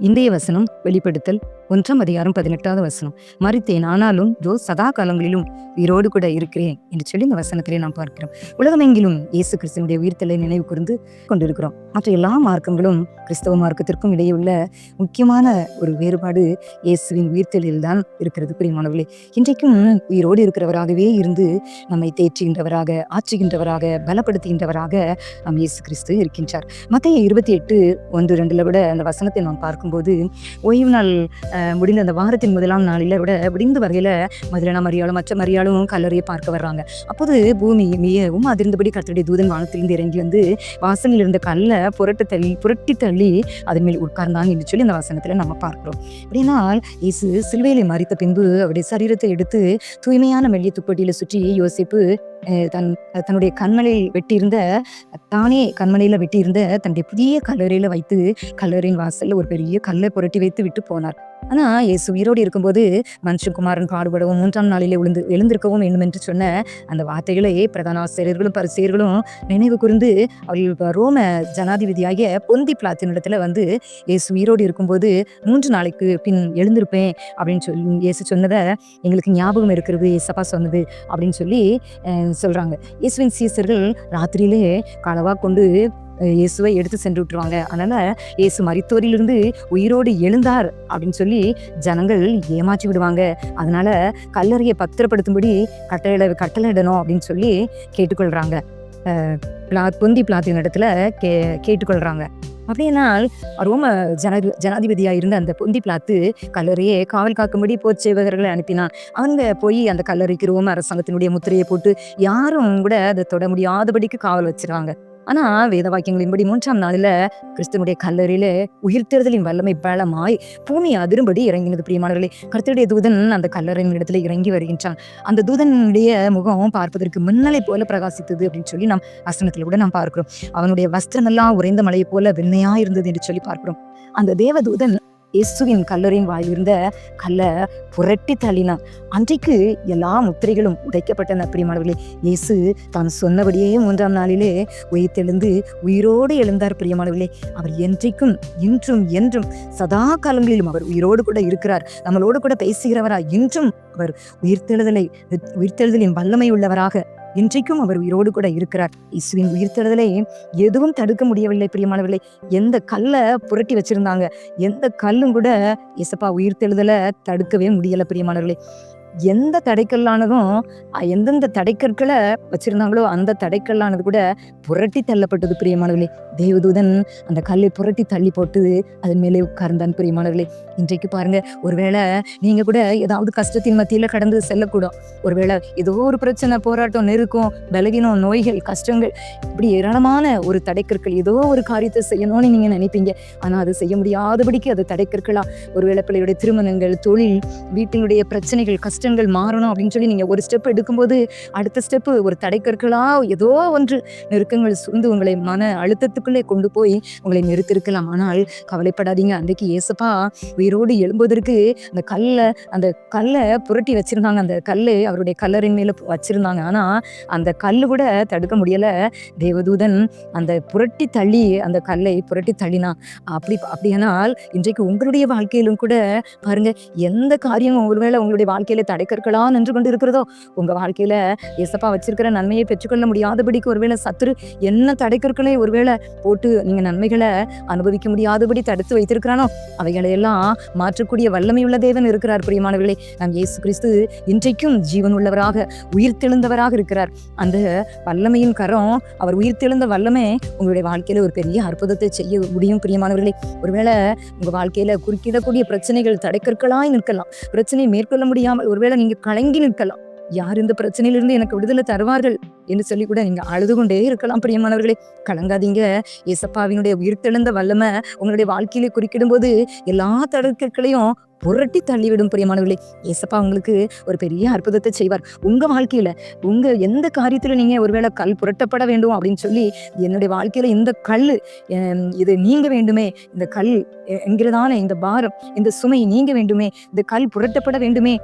இந்திய வசனம் வெளிப்படுத்தல். ஒன்றாம் அதிகாரம் பதினெட்டாவது வசனம். மறித்தேன் ஆனாலும் ஜோ சதா காலங்களிலும் உயிரோடு கூட இருக்கிறேன் என்று சொல்லி இந்த வசனத்திலே நாம் பார்க்கிறோம். உலகமெங்கிலும் இயேசு கிறிஸ்துவனுடைய உயிர்த்தலை நினைவு கூர்ந்து கொண்டிருக்கிறோம். மற்ற எல்லா மார்க்கங்களும் கிறிஸ்தவ மார்க்கத்திற்கும் இடையே உள்ள முக்கியமான ஒரு வேறுபாடு இயேசுவின் உயிர்த்தலில் தான் இருக்கிறது பிரியமானவர்களே. இன்றைக்கும் உயிரோடு இருக்கிறவராகவே இருந்து நம்மை தேற்றுகின்றவராக ஆற்றுகின்றவராக பலப்படுத்துகின்றவராக நம் இயேசு கிறிஸ்து இருக்கின்றார். மத்திய இருபத்தி எட்டு ஒன்று ரெண்டுல விட அந்த வசனத்தை நாம் பார்க்கும்போது ஓய்வு நாள் முடிந்த அந்த வாரத்தின் முதலாம் நாளில் விட விடிந்து வகையில் மதுரனா மரியாளும் மற்ற மரியாளும் கல்லறையை பார்க்க வர்றாங்க. அப்போது பூமி மிகவும் அதிர்ந்தபடி கர்த்தருடைய தூதன் வானத்திலிருந்து இறங்கி வந்து வாசலில் இருந்த கல்லை புரட்டு தள்ளி புரட்டி தள்ளி அதன் மேல் உட்கார்ந்தாங்க என்று சொல்லி அந்த வாசனத்தில் நம்ம பார்க்குறோம். அப்படின்னால் இயேசு சிலுவையிலே மறித்த பின்பு அவருடைய சரீரத்தை எடுத்து தூய்மையான மெல்லிய துப்பட்டியில் சுற்றி யோசிப்பு தன் தன்னுடைய கண்மலையில் வெட்டியிருந்த தானே கண்மலையில வெட்டியிருந்த தன்னுடைய புதிய கல்லறையில வைத்து கல்லறையின் வாசல்ல ஒரு பெரிய கல்லை புரட்டி வைத்து விட்டு போனார். ஆனா இயேசு உயிரோடு இருக்கும்போது மனுஷகுமாரன் பாடுபடவும் மூன்றாம் நாளிலே விழுந்து எழுந்திருக்கவும் வேண்டும் என்று சொன்ன அந்த வார்த்தைகளை பிரதான ஆசிரியர்களும் பரிசெயர்களும் நினைவு கூர்ந்து அவர்கள் ரோம ஜனாதிபதியாகிய பொந்தி பிளாத்தினிடத்துல வந்து இயேசு உயிரோடு இருக்கும்போது மூன்று நாளைக்கு பின் எழுந்திருப்பேன் அப்படின்னு சொல்லி இயேசு சொன்னதை எங்களுக்கு ஞாபகம் இருக்கிறது இயேசப்பா சொன்னது அப்படின்னு சொல்லி சொல்கிறாங்க சொல்றாங்க. இயேசுவின் சீசர்கள் ராத்திரியிலே களவா கொண்டு இயேசுவை எடுத்து சென்று விட்டுருவாங்க. அதனால இயேசு மரித்தோரிலிருந்து உயிரோடு எழுந்தார் அப்படின்னு சொல்லி ஜனங்கள் ஏமாற்றி விடுவாங்க. அதனால கல்லறையை பத்திரப்படுத்தும்படி கட்டளை கட்டளையிடணும் அப்படின்னு சொல்லி கேட்டுக்கொள்கிறாங்க பிளா- பொந்தி பிளாத்தின் இடத்துல கே கேட்டுக்கொள்கிறாங்க அப்படின்னால் ரோம ஜன ஜனாதிபதியாக இருந்த அந்த பொந்தி பிளாத்து கல்லறையே காவல் காக்கும்படி போர்ச்சேவகர்களை அனுப்பினான். அவங்க போய் அந்த கல்லறைக்கு ரோம அரசாங்கத்தினுடைய முத்திரையை போட்டு யாரும் கூட அதை தொட முடியாதபடிக்கு காவல் வச்சிருவாங்க. ஆனா வேத வாக்கியங்களின்படி மூன்றாம் நாளில கிறிஸ்துவனுடைய கல்லறையில உயிர்த்தெழுதலின் வல்லமை பலமாய் பூமி அதிரும்படி இறங்கினது. பிரியமானவர்களே கருத்துடைய தூதன் அந்த கல்லறையின் இடத்துல இறங்கி வருகின்றான். அந்த தூதனுடைய முகம் பார்ப்பதற்கு மின்னலை போல பிரகாசித்தது அப்படின்னு சொல்லி நாம் வசனத்துல கூட நாம் பார்க்கிறோம். அவனுடைய வஸ்திரமெல்லாம் உறைந்த மலையை போல வெண்மையா இருந்தது என்று சொல்லி பார்க்கிறோம். அந்த தேவதூதன் இயேசுவின் கல்லறையின் வாயிலிருந்த கல்லை புரட்டி தள்ளினான். அன்றைக்கு எல்லா முத்திரைகளும் உடைக்கப்பட்டன பிரியமானவர்களே இயேசு தான் சொன்னபடியே மூன்றாம் நாளிலே உயிர்த்தெழுந்து உயிரோடு எழுந்தார் பிரியமானவர்களே அவர் என்றைக்கும் இன்றும் என்றும் சதா காலங்களிலும் அவர் உயிரோடு கூட இருக்கிறார். நம்மளோடு கூட பேசுகிறவரா? இன்றும் அவர் உயிர்த்தெழுதலை உயிர்த்தெழுதலின் வல்லமை உள்ளவராக இன்றைக்கும் அவர் உயிரோடு கூட இருக்கிறார். இசுவின் உயிர்த்தெழுதலை எதுவும் தடுக்க முடியவில்லை பிரியமானவர்களே. எந்த கல்லை புரட்டி வச்சிருந்தாங்க எந்த கல்லும் கூட இசப்பா உயிர்த்தெழுதலை தடுக்கவே முடியலை பிரியமானவர்களே. எந்த தடைக்கல்லானதும் எந்தெந்த தடைக்கற்களை வச்சிருந்தாங்களோ அந்த தடைக்கல்லானது கூட புரட்டி தள்ளப்பட்டது பிரியமானவர்களே. தேவதூதன் அந்த கல்லை புரட்டி தள்ளி போட்டு அதன் மேலே உட்கார்ந்தான் பிரியமானவர்களே. இன்றைக்கு பாருங்க ஒருவேளை நீங்க கூட ஏதாவது கஷ்டத்தின் மத்தியில கடந்து செல்லக்கூடும். ஒருவேளை ஏதோ ஒரு பிரச்சனை போராட்டம் நெருக்கம் பலகீனம் நோய்கள் கஷ்டங்கள் இப்படி ஏராளமான ஒரு தடைக்கற்கள் ஏதோ ஒரு காரியத்தை செய்யணும்னு நீங்க நினைப்பீங்க. ஆனா அது செய்ய முடியாதபடிக்கு அது தடைக்கற்களா? ஒருவேளை பிள்ளையுடைய திருமணங்கள் தொழில் வீட்டினுடைய பிரச்சனைகள் கஷ்டம் விஷயங்கள் மாறணும் அப்படின்னு சொல்லி நீங்க ஒரு ஸ்டெப் எடுக்கும்போது அடுத்த ஸ்டெப்பு ஒரு தடைக்கற்களா ஏதோ ஒன்று நெருக்கங்கள் சூழ்ந்து உங்களை மன அழுத்தத்துக்குள்ளே கொண்டு போய் உங்களை நிறுத்திருக்கலாம் ஆனால் கவலைப்படாதீங்க. அன்றைக்கு ஏசப்பா உயிரோடு எழும்புவதற்கு அந்த கல்லை அந்த கல்லை புரட்டி வச்சிருந்தாங்க. அந்த கல் அவருடைய கல்லறின் மேலே வச்சுருந்தாங்க. ஆனால் அந்த கல் கூட தடுக்க முடியலை. தேவதூதன் அந்த புரட்டி தள்ளி அந்த கல்லை புரட்டி தள்ளினான். அப்படி அப்படியானால் இன்றைக்கு உங்களுடைய வாழ்க்கையிலும் கூட பாருங்க எந்த காரியமும் ஒருவேளை உங்களுடைய வாழ்க்கையில தடைக்கற்களா நின்று கொண்டு இருக்கிறதோ உங்க வாழ்க்கையில ஏசப்பா வச்சிருக்கிற நன்மையை பெற்றுக்கொள்ள முடியாதபடிக்கு ஒருவேளை சத்துரு என்ன தடைக்கற்களை ஒருவேளை போட்டு நீங்க நன்மைகளை அனுபவிக்க முடியாதபடி தடுத்து வைத்திருக்கிறானோ? அவைகளையெல்லாம் மாற்றக்கூடிய வல்லமை உள்ள தேவன் இருக்கிறார் பிரியமானவர்களே. நம் இயேசு கிறிஸ்து இன்றைக்கும் ஜீவன் உள்ளவராக உயிர்த்தெழுந்தவராக இருக்கிறார். அந்த வல்லமையின் கரம் அவர் உயிர்த்தெழுந்த வல்லமை உங்களுடைய வாழ்க்கையில ஒரு பெரிய அற்புதத்தை செய்ய முடியும் பிரியமானவர்களே. ஒருவேளை உங்க வாழ்க்கையில குறுக்கிடக்கூடிய பிரச்சனைகள் தடைக்கற்களாய் நிற்கலாம். பிரச்சனையை மேற்கொள்ள முடியாமல் ஒரு ஒருவேளை நீங்க கலங்கி நிற்கலாம். யார் இந்த பிரச்சனையிலிருந்து எனக்கு விடுதலை தருவார்கள் என்று சொல்லி கூட நீங்க அழுது கொண்டே இருக்கலாம் பிரியமானவர்களே. கலங்காதீங்க. இசப்பாவினுடைய உயிர்த்தெழுந்த வல்லமை உங்களுடைய வாழ்க்கையில குறுக்கிடும்போது எல்லா தடுக்கற்களையும் புரட்டி தள்ளிவிடும் பிரியமானவர்களே. ஏசப்பா உங்களுக்கு ஒரு பெரிய அற்புதத்தை செய்வார். உங்க வாழ்க்கையில உங்க எந்த காரியத்துல நீங்க ஒருவேளை கல் புரட்டப்பட வேண்டும் அப்படின்னு சொல்லி என்னுடைய வாழ்க்கையில இந்த கல் இது நீங்க வேண்டுமே. இந்த கல் என்கிறதான இந்த பாரம் இந்த சுமை நீங்க வேண்டுமே. இந்த கல் புரட்டப்பட வேண்டுமே.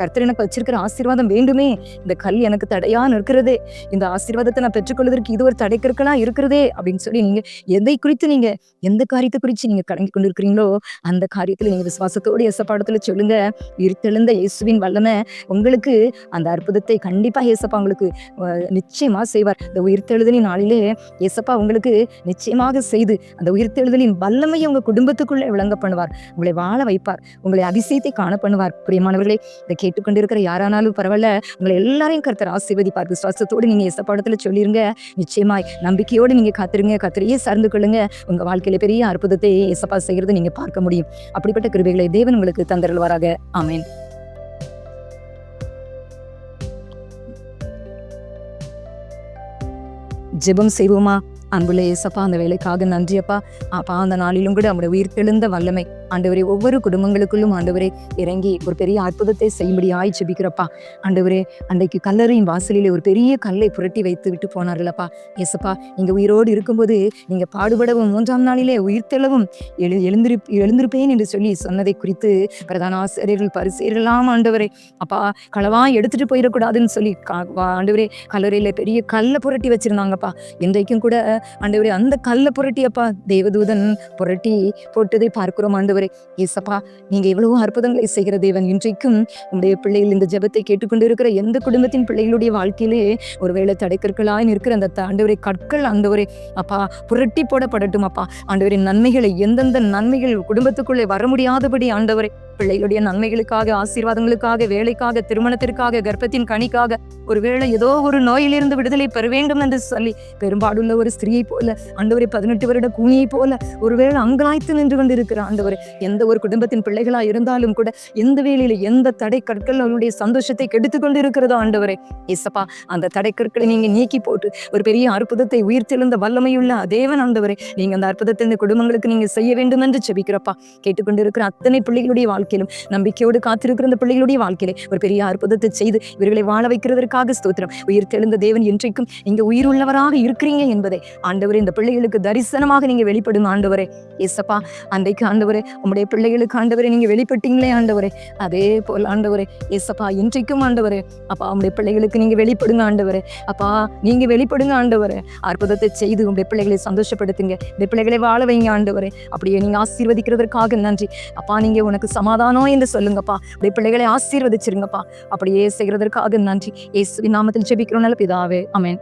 கர்த்தர் எனக்கு வச்சிருக்கிற ஆசீர்வாதம் வேண்டுமே. இந்த கல் எனக்கு தடையா நிற்கிறதே. இந்த ஆசீர்வாதத்தை நான் பெற்றுக்கொள்வதற்கு இது ஒரு தடை கற்களா இருக்கிறதே அப்படின்னு சொல்லி நீங்க எதை குறித்து நீங்க எந்த காரியத்தை குறித்து நீங்க கொண்டு கொண்டிருக்கிறீங்களோ அந்த காரியத்துல நீங்க விசுவாசத்தோடு எசப்பாடத்துல சொல்லுங்க. இருத்தெழுந்த இயேசுவின் வல்லமை உங்களுக்கு அந்த அற்புதத்தை கண்டிப்பா ஏசப்பா உங்களுக்கு நிச்சயமா செய்வார். இந்த உயிர்த்தெழுதலின் நாளிலே ஏசப்பா உங்களுக்கு நிச்சயமாக செய்து அந்த உயிர்த்தெழுதலின் வல்லமையை உங்க குடும்பத்துக்குள்ளே விளங்க பண்ணுவார். உங்களை வாழ வைப்பார். உங்களை அதிசயத்தை காண பண்ணுவார். பிரியமானவர்களே அதை கேட்டுக்கொண்டிருக்கிற யாரானாலும் பரவாயில்ல உங்களை எல்லாரையும் கருத்தர் ஆசீர்வதிப்பார். விசுவாசத்தோடு நீங்க எசப்பாடத்துல சொல்லிருங்க. நிச்சயமாய் நம்பிக்கையோடு நீங்க காத்திருங்க. கத்திரையே சார்ந்து கொள்ளுங்க. உங்க வாழ்க்கையில பெரிய அற்புதத்தை எசப்பா செய்யறதை நீங்க பார்க்க முடியும். அப்படிப்பட்ட கிருபைகளை தேவன் உங்களுக்கு தந்தருள்வாராக. ஆமேன். ஜெபம் செய்வோமா? அன்புள்ள ஏசப்பா அந்த வேலைக்காக நன்றியப்பா. அப்பா அப்பா அந்த நாளிலும் கூட நம்முடைய உயிர் தெழுந்த வல்லமை. ஆண்டவரே ஒவ்வொரு குடும்பங்களுக்குள்ளும் ஆண்டவரே இறங்கி ஒரு பெரிய அற்புதத்தை செய்யும்படியாய் ஜெபிக்கிறப்பா. ஆண்டவரே அன்றைக்கு கல்லறையின் வாசலிலே ஒரு பெரிய கல்லை புரட்டி வைத்து விட்டு போனார்களப்பா. ஏசப்பா நீங்க உயிரோடு இருக்கும்போது நீங்க பாடுபடவும் மூன்றாம் நாளிலே உயிர்த்தெழவும் எழு எழுந்திரு எழுந்திருப்பேன் என்று சொல்லி சொன்னதை குறித்து பிரதான ஆசிரியர்கள் பரிசெயர்களாம் ஆண்டவரே அப்பா களவா எடுத்துட்டு போயிடக்கூடாதுன்னு சொல்லி கா- வா- ஆண்டவரே கல்லறையில பெரிய கல்லை புரட்டி வச்சிருந்தாங்கப்பா. இன்றைக்கும் கூட ஆண்டவரே அந்த கல்லை புரட்டியப்பா. தேவதூதன் புரட்டி போட்டதை பார்க்கிறோம் ஆண்டு ஆண்டவரே. ஏசப்பா நீங்க எவ்வளவோ அற்புதங்களை செய்கிற தேவன். இன்றைக்கும் உங்களுடைய பிள்ளைகள் இந்த ஜெபத்தை கேட்டுக்கொண்டு இருக்கிற எந்த குடும்பத்தின் பிள்ளைகளுடைய வாழ்க்கையிலே ஒருவேளை தடைக்கற்களாய் இருக்கிற அந்த ஆண்டவரை கற்கள் ஆண்டவரே. அப்பா புரட்டி போடப்படட்டும் அப்பா. ஆண்டவரின் நன்மைகளை எந்தெந்த நன்மைகள் குடும்பத்துக்குள்ளே வர முடியாதபடி ஆண்டவரை. பிள்ளைகளுடைய நன்மைகளுக்காக ஆசீர்வாதங்களுக்காக வேலைக்காக திருமணத்திற்காக கர்ப்பத்தின் கனிக்காக ஒருவேளை ஏதோ ஒரு நோயிலிருந்து விடுதலை பெற வேண்டும் என்று சொல்லி பெரும்பாடுள்ள ஒரு ஸ்திரீயை போல ஆண்டவரே பதினெட்டு வருட கூனியை போல ஒருவேளை அங்கலாய்த்து நின்று கொண்டிருக்கிற ஆண்டவரே எந்த ஒரு குடும்பத்தின் பிள்ளைகளா இருந்தாலும் கூட எந்த வேலையில எந்த தடை கற்கள் அவருடைய சந்தோஷத்தை கெடுத்து கொண்டு இருக்கிறதோ ஆண்டவரே இசப்பா அந்த தடை கற்களை நீங்க நீக்கி போட்டு ஒரு பெரிய அற்புதத்தை உயிர்த்தெழுந்த வல்லமையுள்ள தேவன் ஆண்டவரே நீங்க அந்த அற்புதத்தை இந்த குடும்பங்களுக்கு நீங்க செய்ய வேண்டும் என்று செபிக்கிறப்பா கேட்டுக்கொண்டிருக்கிற அத்தனை பிள்ளைகளுடைய வாழ்க்கையிலும் நம்பிக்கையோடு காத்திருக்கிற அந்த பிள்ளைகளுடைய வாழ்க்கையிலே ஒரு பெரிய அற்புதத்தை செய்து இவர்களை வாழ வைக்கிறதற்காக ஸ்தோத்திரம். உயிர் தெழுந்த தேவன் இன்றைக்கும் நீங்க உயிர் உள்ளவராக இருக்கிறீங்க என்பதை ஆண்டவரே இந்த பிள்ளைகளுக்கு தரிசனமாக நீங்க வெளிப்படும் ஆண்டவரே. ஏசப்பா அன்றைக்கு ஆண்டவரே உங்களுடைய பிள்ளைகளுக்கு ஆண்டவரே நீங்க வெளிப்பட்டீங்களே ஆண்டவரே. அதே போல் ஆண்டவரே ஏசப்பா இன்றைக்கும் ஆண்டவரே அப்பா உங்களுடைய பிள்ளைகளுக்கு நீங்க வெளிப்படுங்க ஆண்டவரே. அப்பா நீங்க வெளிப்படுங்க ஆண்டவரே. அற்புதத்தை செய்து உங்களுடைய பிள்ளைகளை சந்தோஷப்படுத்துங்க. இந்த பிள்ளைகளை வாழ வைங்க ஆண்டவரே. அப்படியே நீங்க ஆசீர்வதிக்கிறதற்காக நன்றி. அப்பா நீங்க உனக்கு சமா சமாதானம் என்று சொல்லுங்கப்பா. அப்படி பிள்ளைகளை ஆசீர்வதிச்சிருங்கப்பா. அப்படியே செய்கிறதற்காக நன்றி. இயேசுவின் நாமத்தில் ஜெபிக்கிறோம். நல்ல பிதாவே. அமேன்